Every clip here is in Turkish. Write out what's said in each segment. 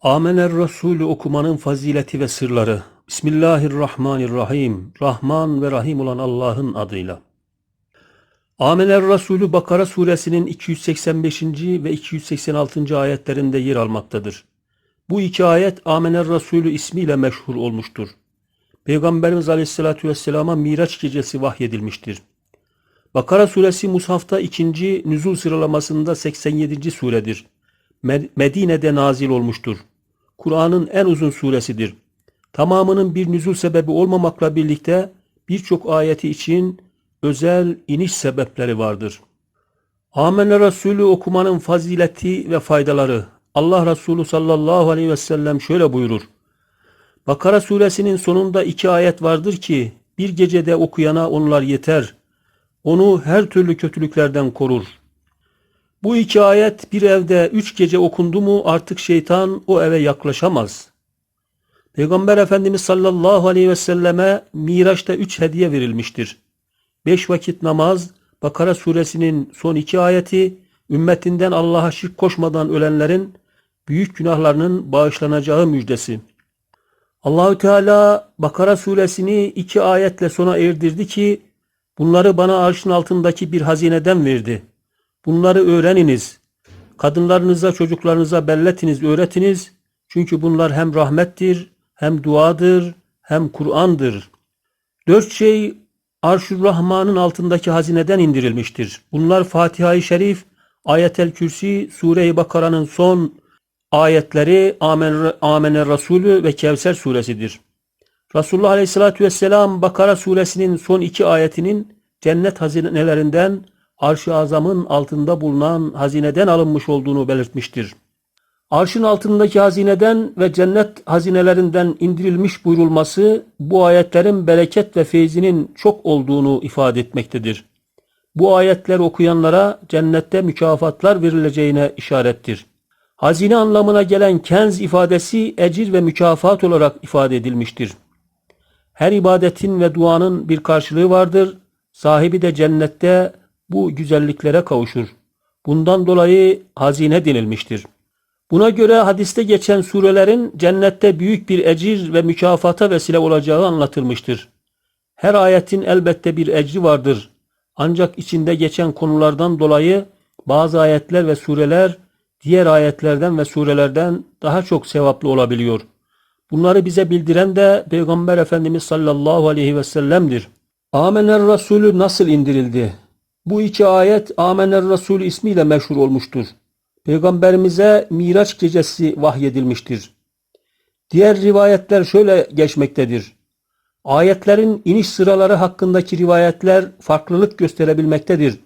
Amener Resulü okumanın fazileti ve sırları. Bismillahirrahmanirrahim. Rahman ve Rahim olan Allah'ın adıyla. Amener Resulü Bakara suresinin 285. ve 286. ayetlerinde yer almaktadır. Bu iki ayet Amener Resulü ismiyle meşhur olmuştur. Peygamberimiz Aleyhisselatü Vesselam'a Miraç gecesi vahyedilmiştir. Bakara suresi Mushaf'ta ikinci nüzul sıralamasında 87. suredir. Med- Medine'de nazil olmuştur. Kur'an'ın en uzun suresidir. Tamamının bir nüzul sebebi olmamakla birlikte birçok ayeti için özel iniş sebepleri vardır. Amener Resulü okumanın fazileti ve faydaları. Allah Resulü sallallahu aleyhi ve sellem şöyle buyurur. Bakara suresinin sonunda iki ayet vardır ki bir gecede okuyana onlar yeter. Onu her türlü kötülüklerden korur. Bu iki ayet bir evde üç gece okundu mu artık şeytan o eve yaklaşamaz. Peygamber Efendimiz sallallahu aleyhi ve selleme Miraç'ta üç hediye verilmiştir. Beş vakit namaz, Bakara suresinin son iki ayeti, ümmetinden Allah'a şirk koşmadan ölenlerin büyük günahlarının bağışlanacağı müjdesi. Allahü Teala Bakara suresini iki ayetle sona erdirdi ki bunları bana arşın altındaki bir hazineden verdi. Bunları öğreniniz. Kadınlarınıza, çocuklarınıza belletiniz, öğretiniz. Çünkü bunlar hem rahmettir, hem duadır, hem Kur'an'dır. Dört şey Arşur Rahman'ın altındaki hazineden indirilmiştir. Bunlar Fatiha-i Şerif, Ayetel Kürsi, Sure-i Bakara'nın son ayetleri Amen, Amener Resulü ve Kevser suresidir. Resulullah Aleyhisselatü Vesselam Bakara suresinin son iki ayetinin cennet hazinelerinden Arş-ı Azam'ın altında bulunan hazineden alınmış olduğunu belirtmiştir. Arşın altındaki hazineden ve cennet hazinelerinden indirilmiş buyurulması bu ayetlerin bereket ve feyzinin çok olduğunu ifade etmektedir. Bu ayetler okuyanlara cennette mükafatlar verileceğine işarettir. Hazine anlamına gelen kenz ifadesi ecir ve mükafat olarak ifade edilmiştir. Her ibadetin ve duanın bir karşılığı vardır. Sahibi de cennette bu güzelliklere kavuşur. Bundan dolayı hazine denilmiştir. Buna göre hadiste geçen surelerin cennette büyük bir ecir ve mükafata vesile olacağı anlatılmıştır. Her ayetin elbette bir ecri vardır. Ancak içinde geçen konulardan dolayı bazı ayetler ve sureler diğer ayetlerden ve surelerden daha çok sevaplı olabiliyor. Bunları bize bildiren de Peygamber Efendimiz sallallahu aleyhi ve sellem'dir. Amener Resulü nasıl indirildi? Bu iki ayet Amener Resulü ismiyle meşhur olmuştur. Peygamberimize Miraç gecesi vahyedilmiştir. Diğer rivayetler şöyle geçmektedir. Ayetlerin iniş sıraları hakkındaki rivayetler farklılık gösterebilmektedir.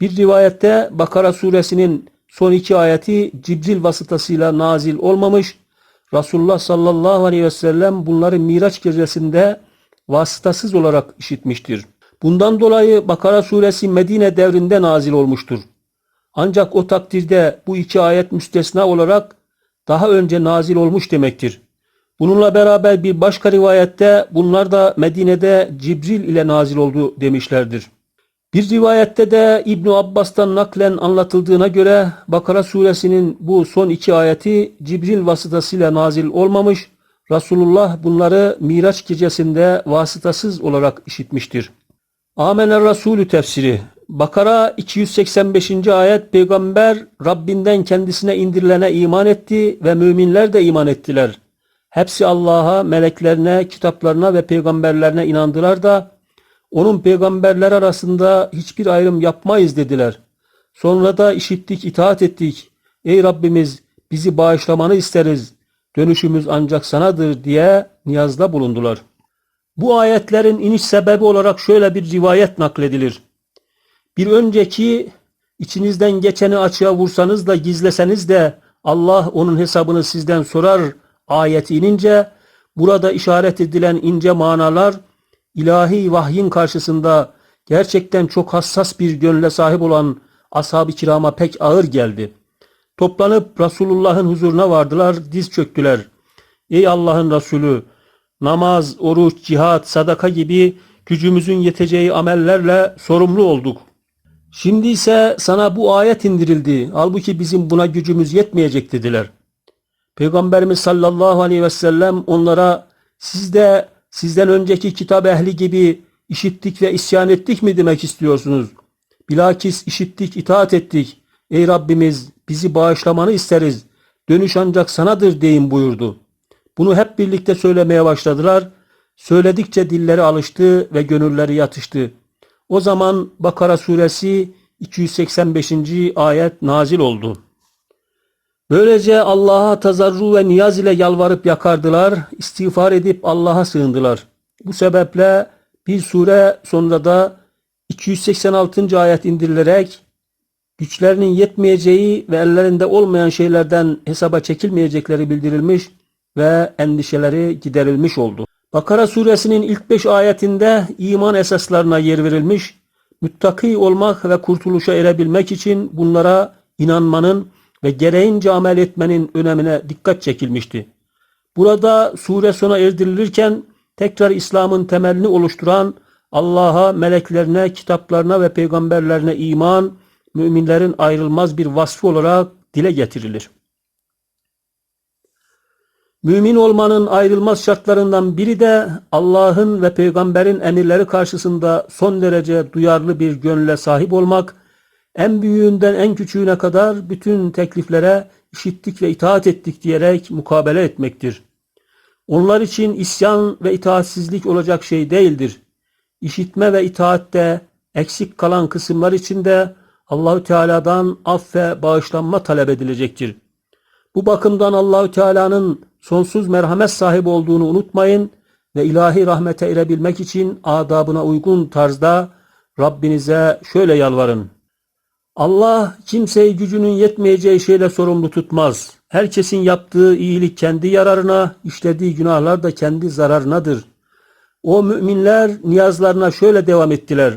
Bir rivayette Bakara suresinin son iki ayeti Cibril vasıtasıyla nazil olmamış, Resulullah sallallahu aleyhi ve sellem bunları Miraç gecesinde vasıtasız olarak işitmiştir. Bundan dolayı Bakara suresi Medine devrinde nazil olmuştur. Ancak o takdirde bu iki ayet müstesna olarak daha önce nazil olmuş demektir. Bununla beraber bir başka rivayette bunlar da Medine'de Cibril ile nazil oldu demişlerdir. Bir rivayette de İbn Abbas'tan naklen anlatıldığına göre Bakara suresinin bu son iki ayeti Cibril vasıtasıyla nazil olmamış, Resulullah bunları Miraç gecesinde vasıtasız olarak işitmiştir. Amener Resulü tefsiri Bakara 285. ayet Peygamber Rabbinden kendisine indirilene iman etti ve müminler de iman ettiler. Hepsi Allah'a, meleklerine, kitaplarına ve peygamberlerine inandılar da onun peygamberler arasında hiçbir ayrım yapmayız dediler. Sonra da işittik, itaat ettik. Ey Rabbimiz bizi bağışlamanı isteriz. Dönüşümüz ancak sanadır diye niyazda bulundular. Bu ayetlerin iniş sebebi olarak şöyle bir rivayet nakledilir. Bir önceki içinizden geçeni açığa vursanız da gizleseniz de Allah onun hesabını sizden sorar ayeti inince burada işaret edilen ince manalar ilahi vahyin karşısında gerçekten çok hassas bir gönle sahip olan ashab-ı kirama pek ağır geldi. Toplanıp Resulullah'ın huzuruna vardılar, diz çöktüler. Ey Allah'ın Resulü, namaz, oruç, cihat, sadaka gibi gücümüzün yeteceği amellerle sorumlu olduk. Şimdi ise sana bu ayet indirildi. Halbuki bizim buna gücümüz yetmeyecek dediler. Peygamberimiz sallallahu aleyhi ve sellem onlara siz de sizden önceki kitap ehli gibi işittik ve isyan ettik mi demek istiyorsunuz? Bilakis işittik, itaat ettik. Ey Rabbimiz bizi bağışlamanı isteriz. Dönüş ancak sanadır deyin buyurdu. Bunu hep birlikte söylemeye başladılar. Söyledikçe dilleri alıştı ve gönülleri yatıştı. O zaman Bakara suresi 285. ayet nazil oldu. Böylece Allah'a tazarru ve niyaz ile yalvarıp yakardılar, istiğfar edip Allah'a sığındılar. Bu sebeple bir sure sonra da 286. ayet indirilerek güçlerinin yetmeyeceği ve ellerinde olmayan şeylerden hesaba çekilmeyecekleri bildirilmiş ve endişeleri giderilmiş oldu. Bakara suresinin ilk 5 ayetinde iman esaslarına yer verilmiş, müttaki olmak ve kurtuluşa erebilmek için bunlara inanmanın ve gereğince amel etmenin önemine dikkat çekilmişti. Burada sure sona erdirilirken tekrar İslam'ın temelini oluşturan Allah'a, meleklerine, kitaplarına ve peygamberlerine iman, müminlerin ayrılmaz bir vasfı olarak dile getirilir. Mümin olmanın ayrılmaz şartlarından biri de Allah'ın ve peygamberin emirleri karşısında son derece duyarlı bir gönle sahip olmak, en büyüğünden en küçüğüne kadar bütün tekliflere işittik ve itaat ettik diyerek mukabele etmektir. Onlar için isyan ve itaatsizlik olacak şey değildir. İşitme ve itaatte eksik kalan kısımlar için de Allahü Teala'dan af ve bağışlanma talep edilecektir. Bu bakımdan Allahü Teala'nın sonsuz merhamet sahibi olduğunu unutmayın ve ilahi rahmete erebilmek için adabına uygun tarzda Rabbinize şöyle yalvarın. Allah kimseyi gücünün yetmeyeceği şeyle sorumlu tutmaz. Herkesin yaptığı iyilik kendi yararına, işlediği günahlar da kendi zararınadır. O müminler niyazlarına şöyle devam ettiler.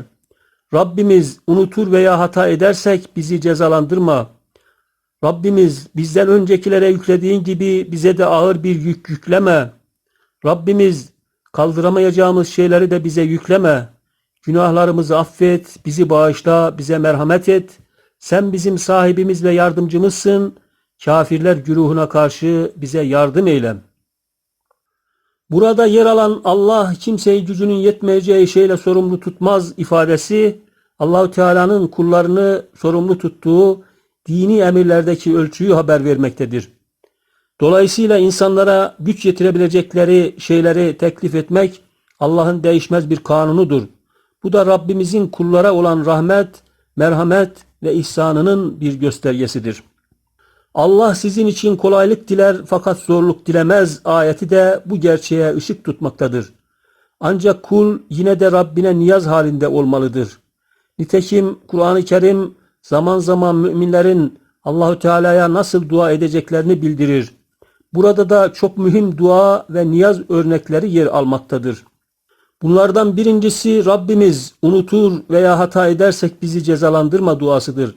Rabbimiz unutur veya hata edersek bizi cezalandırma. Rabbimiz bizden öncekilere yüklediğin gibi bize de ağır bir yük yükleme. Rabbimiz kaldıramayacağımız şeyleri de bize yükleme. Günahlarımızı affet, bizi bağışla, bize merhamet et. Sen bizim sahibimiz ve yardımcımızsın. Kafirler güruhuna karşı bize yardım eyle. Burada yer alan Allah kimseyi gücünün yetmeyeceği şeyle sorumlu tutmaz ifadesi Allahü Teala'nın kullarını sorumlu tuttuğu dini emirlerdeki ölçüyü haber vermektedir. Dolayısıyla insanlara güç yetirebilecekleri şeyleri teklif etmek Allah'ın değişmez bir kanunudur. Bu da Rabbimizin kullara olan rahmet, merhamet ve ihsanının bir göstergesidir. Allah sizin için kolaylık diler fakat zorluk dilemez ayeti de bu gerçeğe ışık tutmaktadır. Ancak kul yine de Rabbine niyaz halinde olmalıdır. Nitekim Kur'an-ı Kerim zaman zaman müminlerin Allahü Teala'ya nasıl dua edeceklerini bildirir. Burada da çok mühim dua ve niyaz örnekleri yer almaktadır. Bunlardan birincisi Rabbimiz unutur veya hata edersek bizi cezalandırma duasıdır.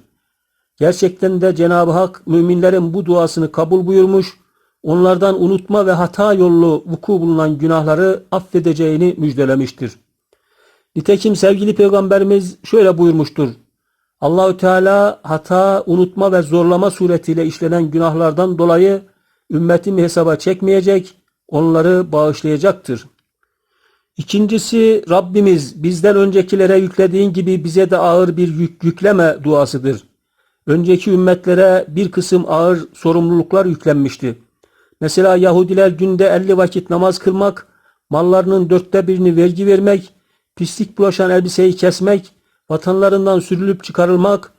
Gerçekten de Cenab-ı Hak müminlerin bu duasını kabul buyurmuş, onlardan unutma ve hata yollu vuku bulunan günahları affedeceğini müjdelemiştir. Nitekim sevgili peygamberimiz şöyle buyurmuştur. Allahü Teala hata, unutma ve zorlama suretiyle işlenen günahlardan dolayı ümmetimi hesaba çekmeyecek, onları bağışlayacaktır. İkincisi Rabbimiz bizden öncekilere yüklediğin gibi bize de ağır bir yük yükleme duasıdır. Önceki ümmetlere bir kısım ağır sorumluluklar yüklenmişti. Mesela Yahudiler günde 50 vakit namaz kılmak, mallarının dörtte birini vergi vermek, pislik bulaşan elbiseyi kesmek, vatanlarından sürülüp çıkarılmak,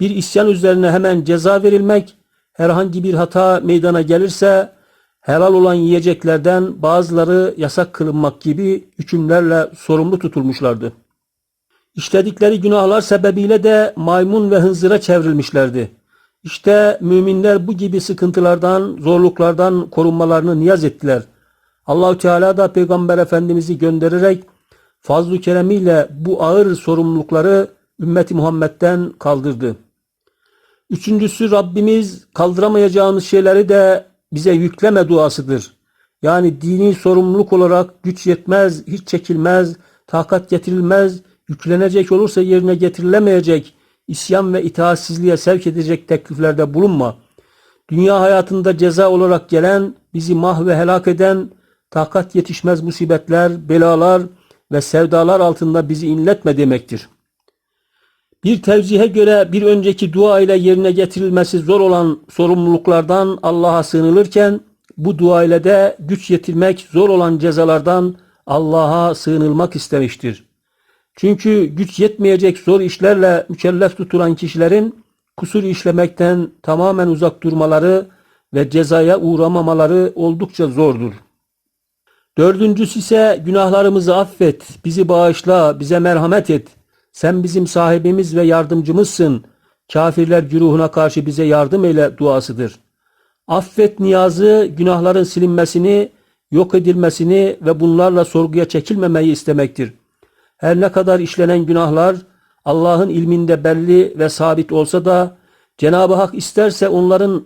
bir isyan üzerine hemen ceza verilmek, herhangi bir hata meydana gelirse helal olan yiyeceklerden bazıları yasak kılınmak gibi hükümlerle sorumlu tutulmuşlardı. İşledikleri günahlar sebebiyle de maymun ve hınzıra çevrilmişlerdi. İşte müminler bu gibi sıkıntılardan, zorluklardan korunmalarını niyaz ettiler. Allahü Teala da Peygamber Efendimiz'i göndererek fazl-ı keremiyle bu ağır sorumlulukları ümmeti Muhammed'den kaldırdı. Üçüncüsü Rabbimiz kaldıramayacağımız şeyleri de bize yükleme duasıdır. Yani dini sorumluluk olarak güç yetmez, hiç çekilmez, takat getirilmez, yüklenecek olursa yerine getirilemeyecek, isyan ve itaatsizliğe sevk edecek tekliflerde bulunma. Dünya hayatında ceza olarak gelen, bizi mah ve helak eden, takat yetişmez musibetler, belalar ve sevdalar altında bizi inletme demektir. Bir tevzihe göre bir önceki dua ile yerine getirilmesi zor olan sorumluluklardan Allah'a sığınılırken bu dua ile de güç yetirmek zor olan cezalardan Allah'a sığınılmak istemiştir. Çünkü güç yetmeyecek zor işlerle mükellef tutulan kişilerin kusur işlemekten tamamen uzak durmaları ve cezaya uğramamaları oldukça zordur. Dördüncüsü ise günahlarımızı affet, bizi bağışla, bize merhamet et. Sen bizim sahibimiz ve yardımcımızsın. Kafirler güruhuna karşı bize yardım eyle duasıdır. Affet niyazı günahların silinmesini, yok edilmesini ve bunlarla sorguya çekilmemeyi istemektir. Her ne kadar işlenen günahlar Allah'ın ilminde belli ve sabit olsa da Cenab-ı Hak isterse onların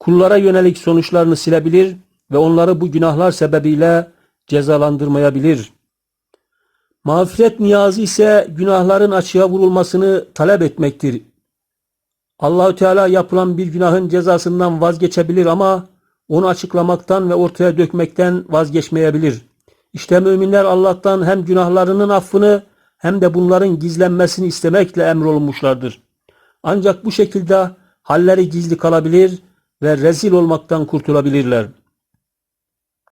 kullara yönelik sonuçlarını silebilir ve onları bu günahlar sebebiyle cezalandırmayabilir. Mağfiret niyazı ise günahların açığa vurulmasını talep etmektir. Allahü Teala yapılan bir günahın cezasından vazgeçebilir ama onu açıklamaktan ve ortaya dökmekten vazgeçmeyebilir. İşte müminler Allah'tan hem günahlarının affını hem de bunların gizlenmesini istemekle emrolunmuşlardır. Ancak bu şekilde halleri gizli kalabilir ve rezil olmaktan kurtulabilirler.